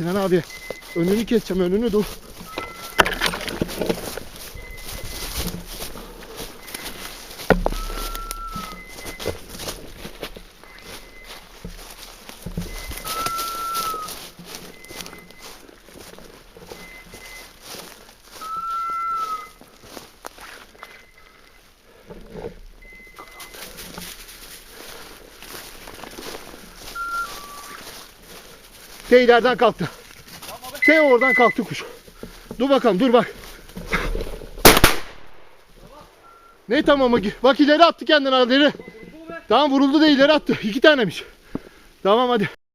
Sinan abi. Önünü keseceğim önünü dur. T ileriden kalktı. T oradan kalktı kuş. Dur bakalım dur bak. Ne tamamı? Bak ileri attı kendini ileri. Tamam vuruldu da ileri attı. İki tanemiş. Tamam hadi.